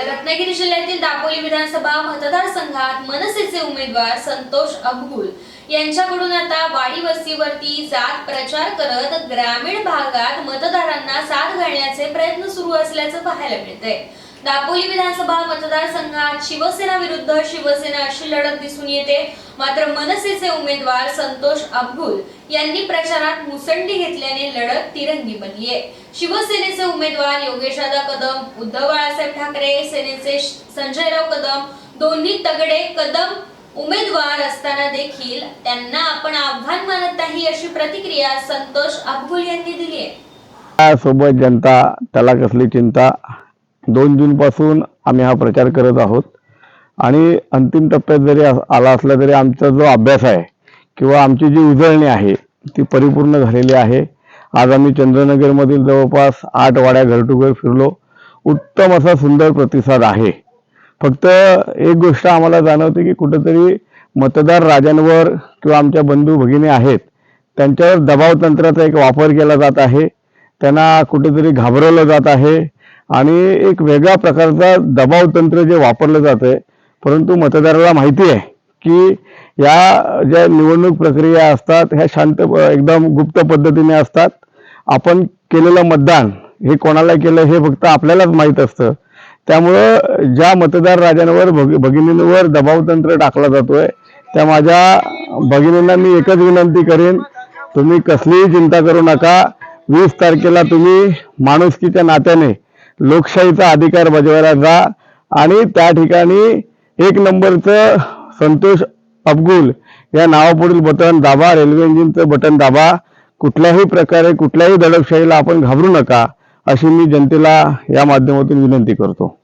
रत्नागिरी जिल्ह्यातील दापोली विधानसभा मतदारसंघात मनसेचे उमेदवार संतोष अबगुल यांच्याकडून आता वाडी वस्तीवरती जात प्रचार करत ग्रामीण भागात मतदारांना साथ घालण्याचे प्रयत्न सुरू असल्याचं पाहायला मिळतंय. दापोली विधानसभा मतदारसंघात शिवसेना विरुद्ध शिवसेना अशी लढत दिसून येते. मात्र मनसेचे उमेदवार संतोष अब्दुल यांनी प्रचारात मुसंडी घेतल्याने लढत तिरंगी बनली आहे. शिवसेनेचे उमेदवार योगेशदादा कदम उद्धव बाळासाहेब ठाकरे सेनेचे संजयराव कदम दोन्ही तगडे कदम उमेदवार असताना देखील त्यांना आपण आव्हान मानत नाही अशी प्रतिक्रिया संतोष अब्दुल यांनी दिली आहे. सोबत जनता त्याला कसली चिंता? दोन जूनपासून आम्ही हा प्रचार करत आहोत. आणि अंतिम टप्प्यात जरी आला असला तरी आमचा जो अभ्यास आहे किंवा आमची जी उजळणी आहे ती परिपूर्ण झालेली आहे. आज आम्ही चंद्रनगरमधील जवळपास आठ वाड्या घर टू घर फिरलो. उत्तम असा सुंदर प्रतिसाद आहे. फक्त एक गोष्ट आम्हाला जाणवते की कुठंतरी मतदार राजांवर किंवा आमच्या बंधू भगिनी आहेत त्यांच्यावर दबाव तंत्राचा एक वापर केला जात आहे. त्यांना कुठेतरी घाबरवलं जात आहे. आणि एक वेगळ्या प्रकारचा दबाव तंत्र जे वापरलं जात आहे परंतु मतदाराला माहिती आहे की या ज्या निवडणूक प्रक्रिया असतात ह्या शांत एकदम गुप्त पद्धतीने असतात. आपण केलेलं मतदान हे कोणाला केलं हे फक्त आपल्यालाच माहीत असतं. त्यामुळं ज्या मतदार राजांवर भग भगिनींवर दबाव तंत्र टाकला जातोय त्या माझ्या भगिनींना मी एकच विनंती करेन तुम्ही कसलीही चिंता करू नका. वीस तारखेला तुम्ही माणुसकीच्या नात्याने लोकशाहीचा अधिकार बजावायला जा. आणि त्या ठिकाणी एक नंबरचं संतोष अबगुल या नावापुढील बटन दाबा. रेल्वे इंजिनचं बटन दाबा. कुठल्याही प्रकारे कुठल्याही दडपशाहीला आपण घाबरू नका अशी मी जनतेला या माध्यमातून विनंती करतो.